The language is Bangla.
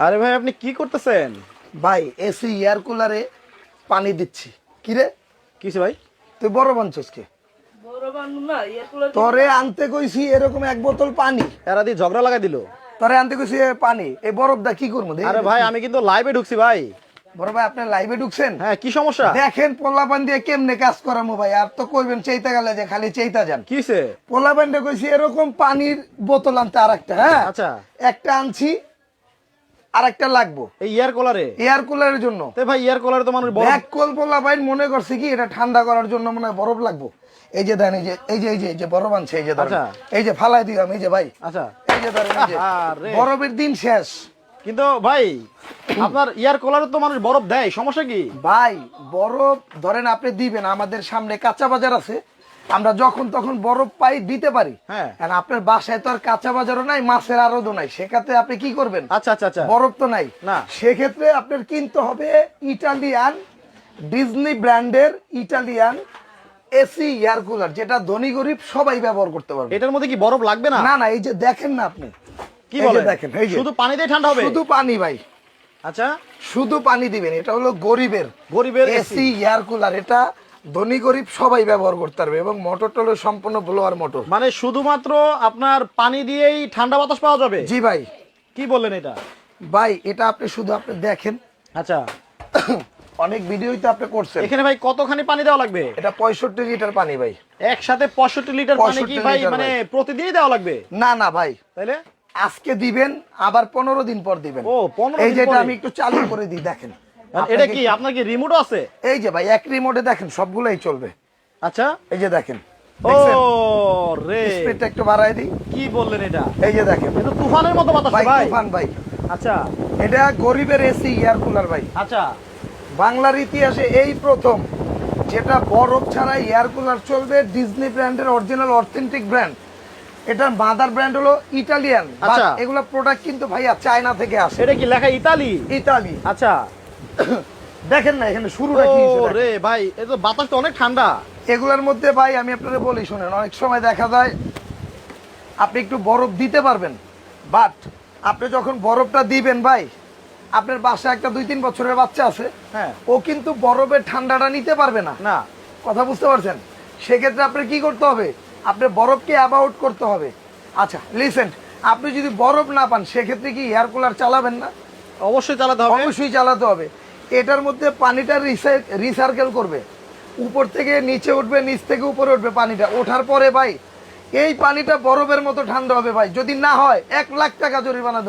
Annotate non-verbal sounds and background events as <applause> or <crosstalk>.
আরে ভাই আপনি কি করতেছেন? ভাই এসি এয়ার কুলারে পানি দিচ্ছি। কি রে? কিসে ভাই? তুই বড় বাঞ্চস কে? তোরে আনতে কইছি এরকম এক বোতল পানি। এরা দিয়ে ঝগড়া লাগাই দিল। তোরে আনতে কইছি পানি। এই বরফ দা কি করব? দেখি? আরে ভাই আমি কিন্তু লাইভে ঢুকছি ভাই। বড় ভাই আপনি লাইভে ঢুকছেন? হ্যাঁ কি সমস্যা? দেখেন পোলাপান দিয়ে কেমনে কাজ করামো ভাই? আর তো কইবেন চেইতা গেলে যে খালি চেইতা যান। কিসে পোলাপানটা কইছি এরকম পানির বোতল আনতে আর একটা হ্যাঁ? আচ্ছা। একটা আনছি আর একটা লাগবো। এই ইয়ার কলারে এয়ার কুলারের জন্য। তে ভাই কলারে তো মানুষ কল পোলা ভাই মনে করছে কি এটা ঠান্ডা করার জন্য মনে হয় বরফ লাগবো। এই যে দেন এই যে এই যে এই যে এই যে বরফ আনছে এই যে ধরেন। আচ্ছা। এই যে ফালাই দিলাম এই যে ভাই। আচ্ছা। এই যে ধরেন এই যে বরফের দিন শেষ। কিন্তু ভাই আপনার ইয়ার কলারে তো মানুষ বরফ দেয় সমস্যা কি? ভাই বরফ ধরেন আপনি দিবেন আমাদের সামনে কাঁচা বাজার আছে আমরা যখন তখন বরফ পাই দিতে পারি। হ্যাঁ। আর আপনার বাসায় তো আর কাঁচা বাজারও নাই মাছের আড়তও নাই। সেক্ষেত্রে আপনি কি করবেন? আচ্ছা আচ্ছা আচ্ছা। বরফ তো নাই। না। সেক্ষেত্রে আপনার কিনতে হবে ইটালিয়ান ডিজনি ব্র্যান্ডের ইটালিয়ান এসি এয়ার কুলার যেটা ধনী গরিব সবাই ব্যবহার করতে পারবে। এটার মধ্যে কি বরফ লাগবে না? না না এই যে দেখেন না আপনি। কি বলে? দেখেন এই যে। শুধু পানি দিয়ে ঠান্ডা হবে? শুধু পানি ভাই। আচ্ছা। শুধু পানি দিবেন এটা হলো গরিবের গরিবের এসি। এয়ার কুলার এটা ধনী গরিব সবাই ব্যবহার করতে পারবে এবং মোটরটা হলো সম্পূর্ণ ব্লোয়ার মোটর মানে শুধুমাত্র আপনার পানি দিয়েই ঠান্ডা বাতাস পাওয়া যাবে? জি ভাই। কি বললেন এটা? ভাই এটা আপনি শুধু আপনি দেখেন। আচ্ছা। <coughs> অনেক ভিডিওই তো আপনি করছেন। এখানে ভাই কতখানি পানি দেওয়া লাগবে? এটা পঁয়ষট্টি লিটার পানি ভাই। একসাথে পঁয়ষট্টি লিটার পানি কি ভাই মানে। প্রতিদিনই দেওয়া লাগবে? না না ভাই। তাইলে? আজকে দিবেন আবার পনেরো দিন পর দিবেন। ও, 15 দিন এই যেটা আমি একটু চালু করে দিই দেখেন। এটা কি আপনার কি রিমোটও আছে? এই যে ভাই এক রিমোটে দেখেন সবগুলাই চলবে। আচ্ছা। এই যে দেখেন ও রে। স্পিডটা একটু বাড়াই দিই। কি বললেন এটা? এই যে দেখেন। এটা তুফানের মতো বাতাস ভাই ভাই। তুফান ভাই। আচ্ছা। এটা গরিবের এসি এয়ার কুলার ভাই। আচ্ছা। বাংলার ইতিহাসে এই প্রথম যেটা বরফ ছাড়া এয়ার কুলার চলবে ডিজনি ব্র্যান্ডের অরিজিনাল অথেন্টিক ব্র্যান্ড এটার মাদার ব্র্যান্ড হলো ইটালিয়ান আচ্ছা। এগুলো প্রোডাক্ট কিন্তু ভাইয়া চায়না থেকে আসে। এটা কি লেখা ইতালি? ইতালি। আচ্ছা। দেখেন না এখানে শুরুটা কি। রে ভাই এটা তো বাতাস তো অনেক ঠান্ডা। এগুলোর মধ্যে ভাই আমি আপনাদের বলি শুনেন অনেক সময় দেখা যায় আপনি একটু বরফ দিতে পারবেন বাট আপনি যখন বরফটা দিবেন ভাই আপনার বাসায় একটা দুই তিন বছরের বাচ্চা আছে হ্যাঁ। ও কিন্তু বরফের ঠান্ডাটা নিতে পারবে না। না। কথা বুঝতে পারছেন? সেক্ষেত্রে আপনার কি করতে হবে? আপনি বরফকে অ্যাবাউট করতে হবে। আচ্ছা লিসেন্ট আপনি যদি বরফ না পান সেক্ষেত্রে কি এয়ার কুলার চালাবেন না? অবশ্যই চালাতে হবে। অবশ্যই চালাতে হবে। এটার মধ্যে পানিটা রিসার্কেল করবে। উপর থেকে নিচে উঠবে, নিচ থেকে উপরে উঠবে পানিটা। ওঠার পরে ভাই, এই পানিটা বরফের মতো ঠান্ডা হবে ভাই। যদি না হয়, এক লাখ টাকা জরিমানা দেবো।